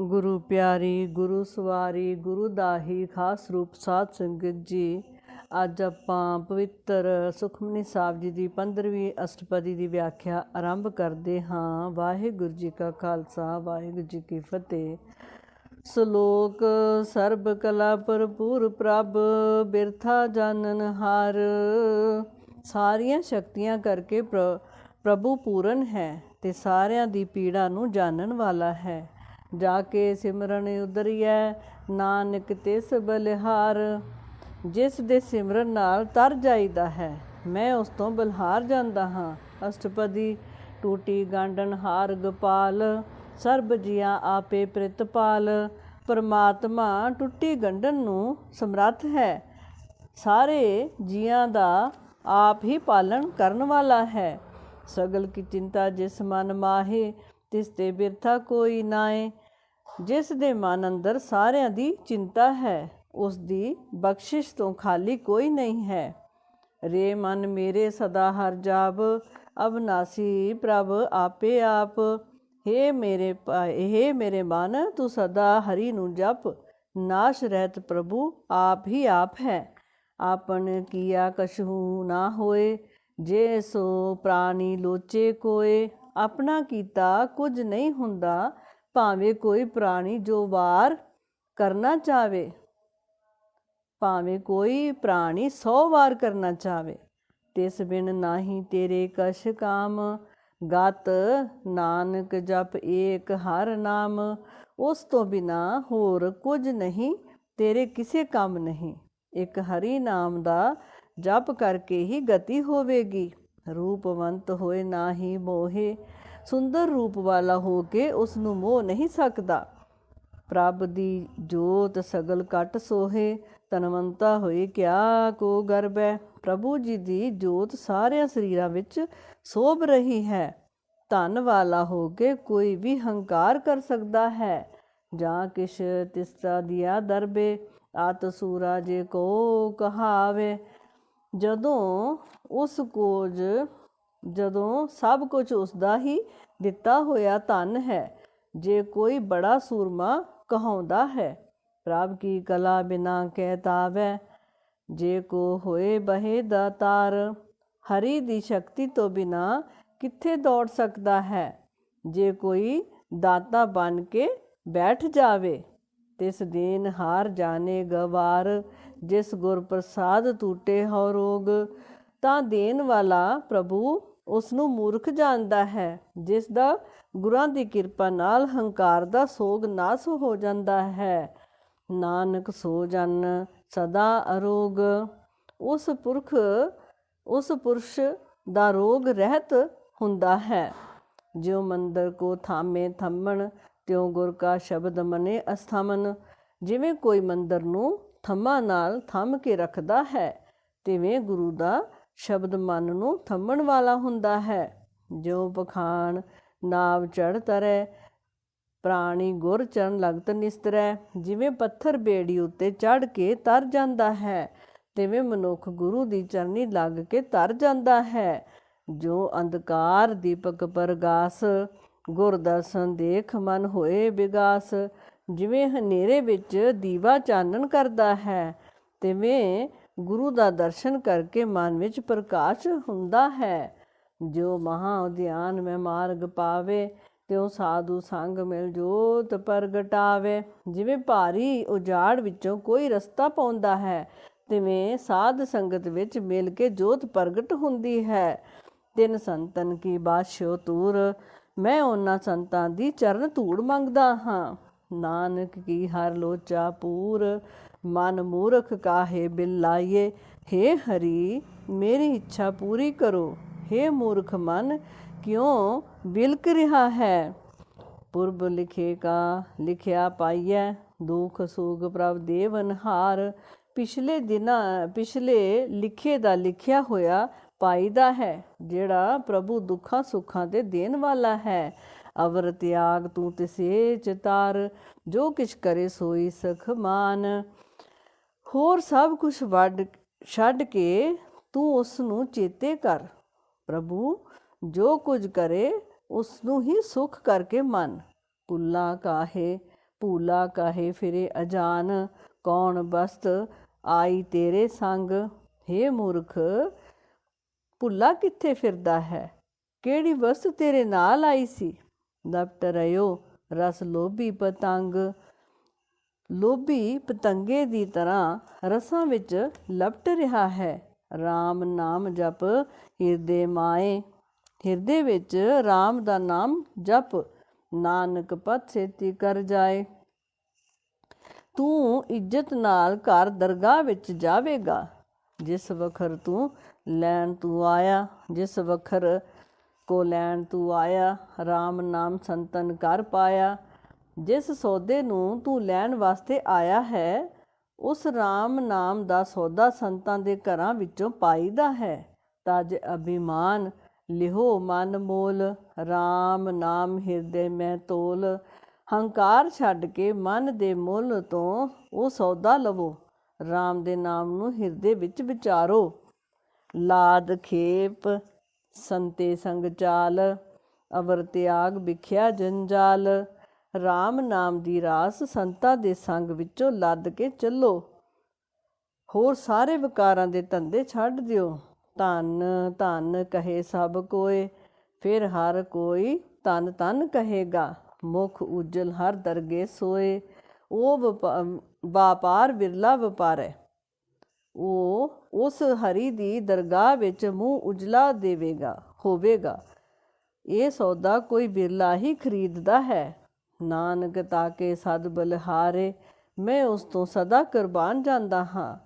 ਗੁਰੂ ਪਿਆਰੀ, ਗੁਰੂ ਸਵਾਰੀ, ਗੁਰੂ ਦਾਹੀ, ਖਾਸ ਰੂਪ ਸਾਧ ਸੰਗਤ ਜੀ, ਅੱਜ ਆਪਾਂ ਪਵਿੱਤਰ ਸੁਖਮਨੀ ਸਾਹਿਬ ਜੀ ਦੀ 15ਵੀਂ ਅਸ਼ਟਪਦੀ ਦੀ ਵਿਆਖਿਆ ਆਰੰਭ ਕਰਦੇ ਹਾਂ। ਵਾਹਿਗੁਰੂ ਜੀ ਕਾ ਖਾਲਸਾ, ਵਾਹਿਗੁਰੂ ਜੀ ਕੀ ਫਤਿਹ। ਸ਼ਲੋਕ, ਸਰਬ ਕਲਾ ਭਰਪੂਰ ਪ੍ਰਭ, ਬਿਰਥਾ ਜਾਣਨ ਹਾਰ। ਸਾਰੀਆਂ ਸ਼ਕਤੀਆਂ ਕਰਕੇ ਪ੍ਰ- ਪ੍ਰਭੂ ਪੂਰਨ ਹੈ ਤੇ ਸਾਰਿਆਂ ਦੀ ਪੀੜਾ ਨੂੰ ਜਾਣਨ ਵਾਲਾ ਹੈ। ਜਾ ਕੇ ਸਿਮਰਨ ਉਦਰੀਐ ਨਾਨਕ ਤਿਸ ਬਲਿਹਾਰ। ਜਿਸ ਦੇ ਸਿਮਰਨ ਨਾਲ ਤਰ ਜਾਈਦਾ ਹੈ, ਮੈਂ ਉਸ ਤੋਂ ਬਲਹਾਰ ਜਾਂਦਾ ਹਾਂ। ਅਸ਼ਟਪਦੀ, ਟੂਟੀ ਗਾਂਡਨ ਹਾਰ ਗੋਪਾਲ, ਸਰਬ ਜੀਆਂ ਆਪੇ ਪ੍ਰਿਤਪਾਲ ਪਰਮਾਤਮਾ ਟੁੱਟੀ ਗੰਢਣ ਨੂੰ ਸਮਰੱਥ ਹੈ। ਸਾਰੇ ਜੀਆਂ ਦਾ ਆਪ ਹੀ ਪਾਲਣ ਕਰਨ ਵਾਲਾ ਹੈ। ਸਗਲ ਕੀ ਚਿੰਤਾ ਜਿਸ ਮਨ ਮਾਹੇ, ਤਿਸ ਤੇ ਬਿਰਥਾ ਕੋਈ ਨਾਏ ਜਿਸ ਦੇ ਮਨ ਅੰਦਰ ਸਾਰਿਆਂ ਦੀ ਚਿੰਤਾ ਹੈ, ਉਸ ਦੀ ਬਖਸ਼ਿਸ਼ ਤੋਂ ਖਾਲੀ ਕੋਈ ਨਹੀਂ ਹੈ। ਰੇ ਮਨ ਮੇਰੇ ਸਦਾ ਹਰ ਜਾਬ ਅਬਨਾਸੀ ਪ੍ਰਭ ਆਪੇ ਆਪ। ਹੇ ਮੇਰੇ ਭਾਏ ਹੇ ਮੇਰੇ ਮਨ, ਤੂੰ ਸਦਾ ਹਰੀ ਨੂੰ ਜਪ। ਨਾਸ਼ ਰਹਿਤ ਪ੍ਰਭੂ ਆਪ ਹੀ ਆਪ ਹੈ। ਆਪਨ ਕੀਆ ਕਛੂ ਨਾ ਹੋਏ, ਜੇ ਸੋ ਪ੍ਰਾਣੀ ਲੋਚੇ ਕੋਏ। ਆਪਣਾ ਕੀਤਾ ਕੁਝ ਨਹੀਂ ਹੁੰਦਾ ਭਾਵੇਂ ਕੋਈ ਪ੍ਰਾਣੀ ਜੋ ਵਾਰ ਕਰਨਾ ਚਾਵੇ, ਭਾਵੇਂ ਕੋਈ ਪ੍ਰਾਣੀ 100 ਵਾਰ ਕਰਨਾ ਚਾਵੇ, ਤਿਸ ਬਿਨ ਨਾਹੀ ਤੇਰੇ ਕਛ ਕਾਮ। ਗਤ ਨਾਨਕ ਜਪ ਏਕ ਹਰ ਨਾਮ, ਉਸ ਤੋਂ ਬਿਨਾ ਹੋਰ ਕੁਝ ਨਹੀਂ, ਤੇਰੇ ਕਿਸੇ ਕੰਮ ਨਹੀਂ। ਇੱਕ ਹਰੀ ਨਾਮ ਦਾ ਜਪ ਕਰਕੇ ਹੀ ਗਤੀ ਹੋਵੇਗੀ। ਰੂਪਵੰਤ ਹੋਏ ਨਾਹੀ ਮੋਹੇ ਸੁੰਦਰ ਰੂਪ ਵਾਲਾ ਹੋ ਕੇ ਉਸ ਨੂੰ ਮੋਹ ਨਹੀਂ ਸਕਦਾ। ਪ੍ਰਭ ਦੀ ਜੋਤ ਸਗਲ ਕਟ ਸੋਹੇ, ਤਨਵੰਤਾ ਹੋਏ ਕਿਆ ਕੋ ਗਰਬੈ ਪ੍ਰਭੂ ਜੀ ਦੀ ਜੋਤ ਸਾਰਿਆਂ ਸਰੀਰਾਂ ਵਿੱਚ ਸੋਭ ਰਹੀ ਹੈ। ਧਨ ਵਾਲਾ ਹੋ ਕੇ ਕੋਈ ਵੀ ਹੰਕਾਰ ਕਰ ਸਕਦਾ ਹੈ। ਜਾਂ ਕਿਛ ਤਿਸਤਾ ਦਿਆ ਦਰਬੇ, ਆਤ ਸੂਰਾ ਜੇ ਕੋ ਕਹਾਵੇ। ਜਦੋਂ ਉਸ ਕੋਜ ਜਦੋਂ ਸਭ ਕੁਝ ਉਸ ਦਾ ਹੀ ਦਿੱਤਾ ਹੋਇਆ ਧਨ ਹੈ, ਜੇ ਕੋਈ ਬੜਾ ਸੂਰਮਾ ਕਹਾਉਂਦਾ ਹੈ, ਪ੍ਰਭ ਕੀ ਕਲਾ ਬਿਨਾ ਕਹਿਤਾਵੈ ਜੇ ਕੋ ਹੋਏ ਬਹੇ ਦਾਤਾਰ ਹਰੀ ਦੀ ਸ਼ਕਤੀ ਤੋਂ ਬਿਨਾ ਕਿੱਥੇ ਦੌੜ ਸਕਦਾ ਹੈ, ਜੇ ਕੋਈ ਦਾਤਾ ਬਣ ਕੇ ਬੈਠ ਜਾਵੇ, ਤਿਸ ਦਿਨ ਹਾਰ ਜਾਣੇ ਗਵਾਰ, ਜਿਸ ਗੁਰ ਪ੍ਰਸਾਦ ਟੂਟੇ ਹੋ ਰੋਗ ਤਾਂ ਦੇਣ ਵਾਲਾ ਪ੍ਰਭੂ ਉਸ ਨੂੰ ਮੂਰਖ ਜਾਣਦਾ ਹੈ ਜਿਸ ਦਾ ਗੁਰਾਂ ਦੀ ਕਿਰਪਾ ਨਾਲ ਹੰਕਾਰ ਦਾ ਸੋਗ ਨਾਸ ਹੋ ਜਾਂਦਾ ਹੈ। ਨਾਨਕ ਸੋ ਜਨ, ਸਦਾ ਅਰੋਗ। ਉਸ ਪੁਰਖ, ਉਸ ਪੁਰਸ਼ ਦਾ ਰੋਗ ਰਹਿਤ ਹੁੰਦਾ ਹੈ। ਜਿਉ ਮੰਦਰ ਕੋ ਥਾਮੇ ਥੰਮਣ, ਤਿਉ ਗੁਰ ਕਾ ਸ਼ਬਦ ਮਨੇ ਅਸਥਮਨ। ਜਿਵੇਂ ਕੋਈ ਮੰਦਰ ਨੂੰ ਥੰਮਾ ਨਾਲ ਥੰਮ ਕੇ ਰੱਖਦਾ ਹੈ, ਤਿਵੇਂ ਗੁਰੂ ਦਾ ਸ਼ਬਦ ਮਨ ਨੂੰ ਥੰਮਣ ਵਾਲਾ ਹੁੰਦਾ ਹੈ। ਜੋ ਪਖਾਨ ਨਾਵ ਚੜ ਤਰੈ, ਪ੍ਰਾਣੀ ਗੁਰ ਚਰਨ ਲਗਤ ਨਿਸਤਰੈ। ਜਿਵੇਂ ਪੱਥਰ ਬੇੜੀ ਉੱਤੇ ਚੜ ਕੇ ਤਰ ਜਾਂਦਾ ਹੈ, ਤਿਵੇਂ ਮਨੁੱਖ ਗੁਰੂ ਦੀ ਚਰਨੀ ਲੱਗ ਕੇ ਤਰ ਜਾਂਦਾ ਹੈ। ਜੋ ਅੰਧਕਾਰ ਦੀਪਕ ਪਰਗਾਸ ਗੁਰ ਦਰਸ਼ਨ ਦੇਖ ਮਨ ਹੋਏ ਵਿਗਾਸ ਜਿਵੇਂ ਹਨੇਰੇ ਵਿੱਚ ਦੀਵਾ ਚਾਨਣ ਕਰਦਾ ਹੈ, ਤਿਵੇਂ ਗੁਰੂ ਦਾ ਦਰਸ਼ਨ ਕਰਕੇ ਮਨ ਵਿੱਚ ਪ੍ਰਕਾਸ਼ ਹੁੰਦਾ ਹੈ। ਜੋ ਮਹਾ ਉਦਿਆਨ ਮੈਂ ਮਾਰਗ ਪਾਵੇ, ਤਿਉ ਸਾਧੂ ਸੰਗ ਮਿਲ ਜੋਤ ਪ੍ਰਗਟਾਵੇ। ਜਿਵੇਂ ਭਾਰੀ ਉਜਾੜ ਵਿੱਚੋਂ ਕੋਈ ਰਸਤਾ ਪਾਉਂਦਾ ਹੈ, ਤਿਵੇਂ ਸਾਧ ਸੰਗਤ ਵਿੱਚ ਮਿਲ ਕੇ ਜੋਤ ਪ੍ਰਗਟ ਹੁੰਦੀ ਹੈ। ਤਿੰਨ ਸੰਤਨ ਕੀ ਬਾਸ਼ੋ ਤੂਰ, ਮੈਂ ਉਹਨਾਂ ਸੰਤਾਂ ਦੀ ਚਰਨ ਧੂੜ ਮੰਗਦਾ ਹਾਂ। ਨਾਨਕ ਕੀ ਹਰ ਲੋਚਾ ਪੂਰ ਮਨ ਮੂਰਖ ਕਾਹੇ ਬਿਲਾਈਏ हे ਹਰੀ, ਮੇਰੀ ਇੱਛਾ ਪੂਰੀ ਕਰੋ। हे ਮੂਰਖ ਮਨ, ਕਿਉਂ ਬਿਲਕ ਰਿਹਾ ਹੈ? ਪੁਰਬ ਲਿਖੇ ਕਾ ਲਿਖਿਆ ਪਾਈਐ, ਦੁਖ ਸੁਖ ਪ੍ਰਭ ਦੇਵਨ ਹਾਰ। ਪਿਛਲੇ ਦਿਨਾਂ, ਪਿਛਲੇ ਲਿਖੇ ਦਾ ਲਿਖਿਆ ਹੋਇਆ ਪਾਈਦਾ ਹੈ, ਜਿਹੜਾ ਪ੍ਰਭੂ ਦੁੱਖਾਂ ਸੁੱਖਾਂ ਤੇ ਦੇਣ ਵਾਲਾ ਹੈ। ਅਵਰ ਤਿਆਗ ਤੂੰ ਤਿਸੇ ਚਿਤਾਰ ਜੋ ਕਿਛ ਕਰੇ ਸੋਈ ਸਖ ਮਾਨ। ਹੋਰ ਸਭ ਕੁਝ ਵੱਢ, ਛੱਡ ਕੇ ਤੂੰ ਉਸ ਨੂੰ ਚੇਤੇ ਕਰ, ਪ੍ਰਭੂ। ਜੋ ਕੁਝ ਕਰੇ ਉਸ ਨੂੰ ਹੀ ਸੁਖ ਕਰਕੇ ਮੰਨ। ਕੁੱਲਾ ਕਾਹੇ, ਭੂਲਾ ਕਾਹੇ ਫਿਰੇ ਅਜਾਨ। ਕੌਣ ਬਸਤ ਆਈ ਤੇਰੇ ਸੰਗ? ਹੇ ਮੂਰਖ, ਭੁੱਲਾ ਕਿੱਥੇ ਫਿਰਦਾ ਹੈ? ਕਿਹੜੀ ਵਸਤ ਤੇਰੇ ਨਾਲ ਆਈ ਸੀ? ਲਪਟ ਰਿਓ ਰਸ ਲੋਭੀ ਪਤੰਗ। ਲੋਭੀ ਪਤੰਗੇ ਦੀ ਤਰ੍ਹਾਂ ਰਸਾਂ ਵਿੱਚ ਲਪਟ ਰਿਹਾ ਹੈ। RAM ਨਾਮ ਜਪ, ਹਿਰਦੇ ਮਾਏ। ਹਿਰਦੇ ਵਿੱਚ RAM ਦਾ ਨਾਮ ਜਪ। ਨਾਨਕ ਪਤ ਸੇਤੀ ਕਰ ਜਾਏ। ਤੂੰ ਇੱਜ਼ਤ ਨਾਲ ਘਰ ਦਰਗਾਹ ਵਿੱਚ ਜਾਵੇਗਾ। ਜਿਸ ਵਖਰ ਤੂੰ ਲੈਣ ਤੂੰ ਆਇਆ, ਜਿਸ ਵਖਰ ਕੋ ਲੈਣ ਤੂੰ ਆਇਆ RAM ਨਾਮ ਸੰਤਨ ਕਰ ਪਾਇਆ। ਜਿਸ ਸੌਦੇ ਨੂੰ ਤੂੰ ਲੈਣ ਵਾਸਤੇ ਆਇਆ ਹੈ, ਉਸ RAM ਨਾਮ ਦਾ ਸੌਦਾ ਸੰਤਾਂ ਦੇ ਘਰਾਂ ਵਿੱਚੋਂ ਪਾਈਦਾ ਹੈ। ਤਜ ਅਭਿਮਾਨ, ਲਿਹੋ ਮਨ ਮੋਲ RAM ਨਾਮ ਹਿਰਦੇ ਮੈਂ ਤੋਲ। ਹੰਕਾਰ ਛੱਡ ਕੇ ਮਨ ਦੇ ਮੁੱਲ ਤੋਂ ਉਹ ਸੌਦਾ ਲਵੋ RAM ਦੇ ਨਾਮ ਨੂੰ ਹਿਰਦੇ ਵਿੱਚ ਵਿਚਾਰੋ। ਲਾਦ, ਖੇਪ, ਸੰਤੇ ਸੰਗ ਚਾਲ, ਅਵਰ ਤਿਆਗ ਵਿਖਿਆ ਜੰਜਾਲ। RAM ਨਾਮ ਦੀ ਰਾਸ ਸੰਤਾਂ ਦੇ ਸੰਗ ਵਿੱਚੋਂ ਲੱਦ ਕੇ ਚੱਲੋ। ਹੋਰ ਸਾਰੇ ਵਿਕਾਰਾਂ ਦੇ ਧੰਦੇ ਛੱਡ ਦਿਓ। ਧੰਨ ਧੰਨ ਕਹੇ ਸਭ ਕੋਏ, ਫਿਰ ਹਰ ਕੋਈ ਤਨ ਤਨ ਕਹੇਗਾ। ਮੁਖ ਉਜਲ ਹਰ ਦਰਗੇ ਸੋਏ, ਉਹ ਵਪਾਰ ਵਿਰਲਾ ਵਪਾਰ। ਹੈ ਉਹ, ਉਸ ਹਰੀ ਦੀ ਦਰਗਾਹ ਵਿੱਚ ਮੂੰਹ ਉਜਲਾ ਦੇਵੇਗਾ, ਹੋਵੇਗਾ। ਇਹ ਸੌਦਾ ਕੋਈ ਵਿਰਲਾ ਹੀ ਖਰੀਦਦਾ ਹੈ। ਨਾਨਕ ਤਾਕੇ ਸਦ ਬਲਹਾਰੇ, ਮੈਂ ਉਸ ਤੋਂ ਸਦਾ ਕੁਰਬਾਨ ਜਾਂਦਾ ਹਾਂ।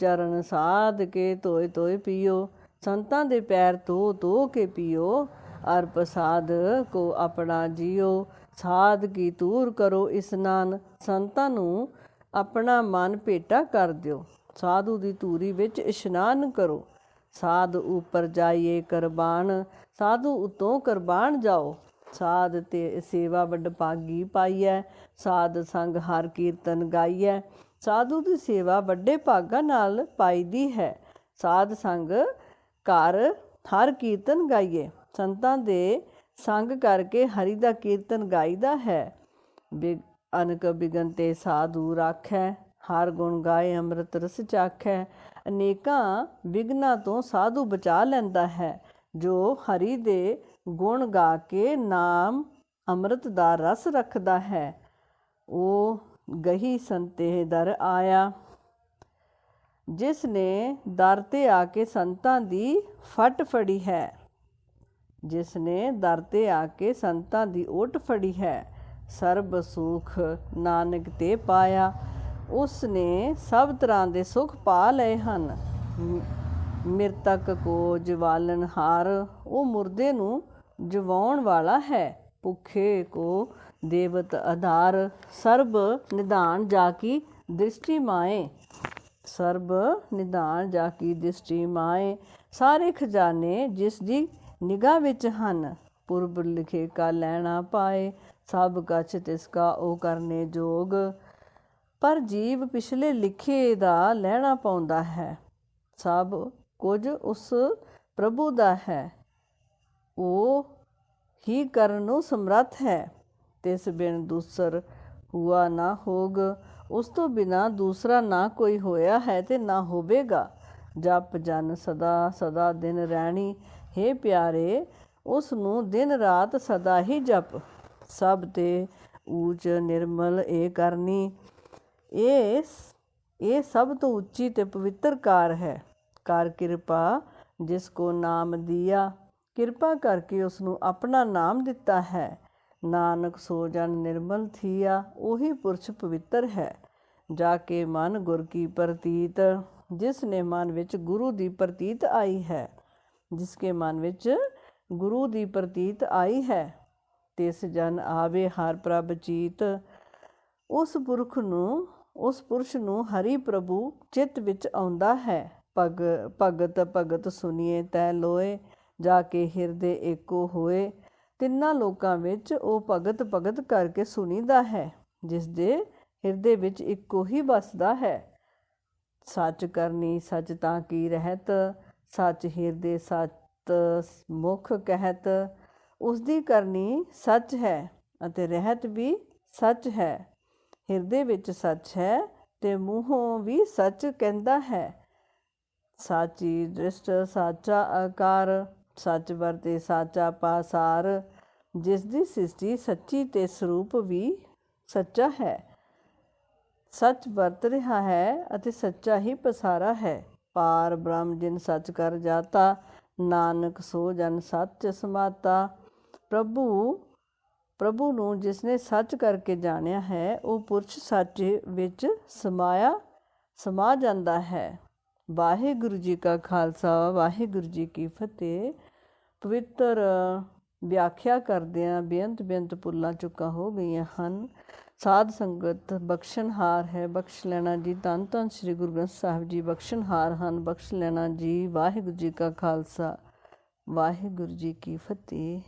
ਚਰਨ ਸਾਧ ਕੇ ਤੋਏ ਤੋਏ ਪੀਓ, ਸੰਤਾਂ ਦੇ ਪੈਰ ਧੋ ਧੋ ਕੇ ਪੀਓ। ਅਰ ਪ੍ਰਸਾਦ ਕੋ ਆਪਣਾ ਜੀਓ, ਸਾਧ ਕੀ ਤੂਰ ਕਰੋ ਇਸਨਾਨ ਸੰਤਾਂ ਨੂੰ ਆਪਣਾ ਮਨ ਭੇਟਾ ਕਰ ਦਿਓ। ਸਾਧੂ ਦੀ ਧੂਰੀ ਵਿੱਚ ਇਸ਼ਨਾਨ ਕਰੋ। ਸਾਧ ਉੱਪਰ ਜਾਈਏ ਕੁਰਬਾਨ, ਸਾਧੂ ਉਤੋਂ ਕੁਰਬਾਨ ਜਾਓ। ਸਾਧ ਤੇ ਸੇਵਾ ਵੱਡ ਪਾਗੀ ਪਾਈਐ, ਸਾਧ ਸੰਗ ਹਰ ਕੀਰਤਨ ਗਾਈਐ। ਸਾਧੂ ਦੀ ਸੇਵਾ ਵੱਡੇ ਭਾਗਾ ਨਾਲ ਪਾਈਦੀ ਹੈ। ਸਾਧ ਸੰਗ ਘਰ ਹਰ ਕੀਰਤਨ ਗਾਈਏ। ਸੰਤਾਂ ਦੇ ਸੰਗ ਕਰਕੇ ਹਰੀ ਦਾ ਕੀਰਤਨ ਗਾਈਦਾ ਹੈ। ਅਨਕ ਬਿਗਨ ਤੇ ਸਾਧੂ ਰਾਖੈ, ਹਰ ਗੁਣ ਗਾਏ ਅੰਮ੍ਰਿਤ ਰਸ ਚਾਖੈ। ਅਨੇਕਾਂ ਵਿਗਨਾ ਤੋਂ ਸਾਧੂ ਬਚਾ ਲੈਂਦਾ ਹੈ, ਜੋ ਹਰੀ ਦੇ ਗੁਣ ਗਾ ਕੇ ਨਾਮ ਅੰਮ੍ਰਿਤ ਦਾ ਰਸ ਰੱਖਦਾ ਹੈ। ਉਹ ਗਹੀ ਸੰਤੇ ਦਰ ਆਇਆ। ਜਿਸ ਨੇ ਦਰ ਤੇ ਆ ਕੇ ਸੰਤਾਂ ਦੀ ਫਟ ਫੜੀ ਹੈ। ਜਿਸ ਨੇ ਦਰ ਤੇ ਆ ਕੇ ਸੰਤਾਂ ਦੀ ਓਟ ਫੜੀ ਹੈ। ਸਰਬ ਸੁਖ ਨਾਨਕ ਤੇ ਪਾਇਆ। ਉਸ ਨੇ ਸਭ ਤਰ੍ਹਾਂ ਦੇ ਸੁਖ ਪਾ ਲਏ ਹਨ। ਮਿਰਤਕ ਕੋ ਜਵਾਲਨ ਹਾਰ, ਉਹ ਮੁਰਦੇ ਨੂੰ ਜਵਾਉਣ ਵਾਲਾ ਹੈ। ਭੁੱਖੇ ਕੋ ਦੇਵਤ ਆਧਾਰ ਸਰਬ ਨਿਧਾਨ ਜਾ ਕੀ ਦ੍ਰਿਸ਼ਟੀ ਮਾਏ। ਸਰਬ ਨਿਧਾਨ ਜਾ ਕੀ ਦ੍ਰਿਸ਼ਟੀ ਮਾਏ। ਸਾਰੇ ਖਜ਼ਾਨੇ ਜਿਸ ਦੀ ਨਿਗਾਹ ਵਿੱਚ ਹਨ, ਪੁਰਬ ਲਿਖੇ ਕਾ ਲੈਣਾ ਪਾਏ। ਸਭ ਕਛ ਤਿਸ ਕਾ ਉਹ ਕਰਨੇ ਜੋਗ। ਪਰ ਜੀਵ ਪਿਛਲੇ ਲਿਖੇ ਦਾ ਲੈਣਾ ਪਾਉਂਦਾ ਹੈ। ਸਭ ਕੁਝ ਉਸ ਪ੍ਰਭੂ ਦਾ ਹੈ। ਉਹ ਹੀ ਕਰਨ ਨੂੰ ਸਮਰੱਥ ਹੈ। ਤਿਸ ਬਿਨ ਦੂਸਰ ਹੁਆ ਨਾ ਹੋਗ। ਉਸ ਤੋਂ ਬਿਨਾ ਦੂਸਰਾ ਨਾ ਕੋਈ ਹੋਇਆ ਹੈ ਤੇ ਨਾ ਹੋਵੇਗਾ। ਜਪ ਜਨ ਸਦਾ ਸਦਾ ਦਿਨ ਰਹਿਣੀ। हे ਪਿਆਰੇ, ਉਸ ਨੂੰ ਦਿਨ ਰਾਤ ਸਦਾ ਹੀ ਜਪ। ਸਭ ਤੇ ਊਚ ਨਿਰਮਲ ਇਹ ਕਰਨੀ। ਇਹ ਇਹ ਸਭ ਤੋਂ ਉੱਚੀ ਤੇ ਪਵਿੱਤਰ ਕਾਰ ਹੈ। ਕਰ ਕਿਰਪਾ ਜਿਸ ਕੋ ਨਾਮ ਦਿਆ ਕਿਰਪਾ ਕਰਕੇ ਉਸ ਨੂੰ ਆਪਣਾ ਨਾਮ ਦਿੱਤਾ ਹੈ। ਨਾਨਕ ਸੋ ਜਨ ਨਿਰਮਲ ਥੀਆ, ਉਹੀ ਪੁਰਸ਼ ਪਵਿੱਤਰ ਹੈ। ਜਾ ਕੇ ਮਨ ਗੁਰ ਕੀ ਪ੍ਰਤੀਤ, ਜਿਸ ਨੇ ਮਨ ਵਿੱਚ ਗੁਰੂ ਦੀ ਪ੍ਰਤੀਤ ਆਈ ਹੈ। ਜਿਸ ਕੇ ਮਨ ਵਿੱਚ ਗੁਰੂ ਦੀ ਪ੍ਰਤੀਤ ਆਈ ਹੈ। ਤਿਸ ਜਨ ਆਵੇ ਹਰ ਪ੍ਰਭ ਚੀਤ। ਉਸ ਪੁਰਖ ਨੂੰ, ਉਸ ਪੁਰਸ਼ ਨੂੰ ਹਰੀ ਪ੍ਰਭੂ ਚਿੱਤ ਵਿੱਚ ਆਉਂਦਾ ਹੈ। ਭਗ, ਭਗਤ ਭਗਤ ਸੁਨੀਏ ਤੈ ਲੋਏ। ਜਾ ਕੇ ਹਿਰਦੇ ਏਕੋ ਹੋਏ। ਤਿੰਨਾਂ ਲੋਕਾਂ ਵਿੱਚ ਉਹ ਭਗਤ ਭਗਤ ਕਰਕੇ ਸੁਣੀਦਾ ਹੈ, ਜਿਸ ਦੇ ਹਿਰਦੇ ਵਿੱਚ ਇੱਕੋ ਹੀ ਵਸਦਾ ਹੈ। ਸੱਚ ਕਰਨੀ ਸੱਚ ਤਾਂ ਕੀ ਰਹਿਤ, ਸੱਚ ਹਿਰਦੇ ਸਤ ਮੁਖ ਕਹਿਤ। ਉਸ ਦੀ ਕਰਨੀ ਸੱਚ ਹੈ ਅਤੇ ਰਹਿਤ ਵੀ ਸੱਚ ਹੈ। ਹਿਰਦੇ ਵਿੱਚ ਸੱਚ ਹੈ ਤੇ ਮੂੰਹੋਂ ਵੀ ਸੱਚ ਕਹਿੰਦਾ ਹੈ। ਸਾਚੀ ਦ੍ਰਿਸ਼ਟ, ਸਾਚਾ ਆਕਾਰ ਸੱਚ ਵਰਤੇ ਸਾਚਾ ਪਾਸਾਰ, ਜਿਸ ਦੀ ਸ੍ਰਿਸ਼ਟੀ ਸੱਚੀ ਤੇ ਸਰੂਪ ਵੀ ਸੱਚਾ ਹੈ। ਸੱਚ ਵਰਤ ਰਿਹਾ ਹੈ ਅਤੇ ਸੱਚਾ ਹੀ ਪਸਾਰਾ ਹੈ। ਪਾਰ ਬ੍ਰਹਮ ਜਿਨ ਸੱਚ ਕਰ ਜਾਤਾ, ਨਾਨਕ ਸੋ ਜਨ ਸੱਚ ਸਮਾਤਾ। ਪ੍ਰਭੂ ਪ੍ਰਭੂ ਨੂੰ ਜਿਸਨੇ ਸੱਚ ਕਰਕੇ ਜਾਣਿਆ ਹੈ, ਉਹ ਪੁਰਸ਼ ਸੱਚ ਵਿੱਚ ਸਮਾਇਆ, ਸਮਾ ਜਾਂਦਾ ਹੈ। ਵਾਹਿਗੁਰੂ ਜੀ ਕਾ ਖਾਲਸਾ, ਵਾਹਿਗੁਰੂ ਜੀ ਕੀ ਫਤਿਹ। ਪਵਿੱਤਰ ਵਿਆਖਿਆ ਕਰਦਿਆਂ ਬੇਅੰਤ ਬੇਅੰਤ ਪੁੱਲਾਂ ਚੁੱਕਾ ਹੋ ਗਈਆਂ ਹਨ। ਸਾਧ ਸੰਗਤ, ਬਖਸ਼ਣਹਾਰ ਹੈ, ਬਖਸ਼ ਲੈਣਾ ਜੀ। ਧੰਨ ਧੰਨ ਸ੍ਰੀ ਗੁਰੂ ਗ੍ਰੰਥ ਸਾਹਿਬ ਜੀ ਬਖਸ਼ਣਹਾਰ ਹਨ, ਬਖਸ਼ ਲੈਣਾ ਜੀ। ਵਾਹਿਗੁਰੂ ਜੀ ਕਾ ਖਾਲਸਾ, ਵਾਹਿਗੁਰੂ ਜੀ ਕੀ ਫਤਿਹ।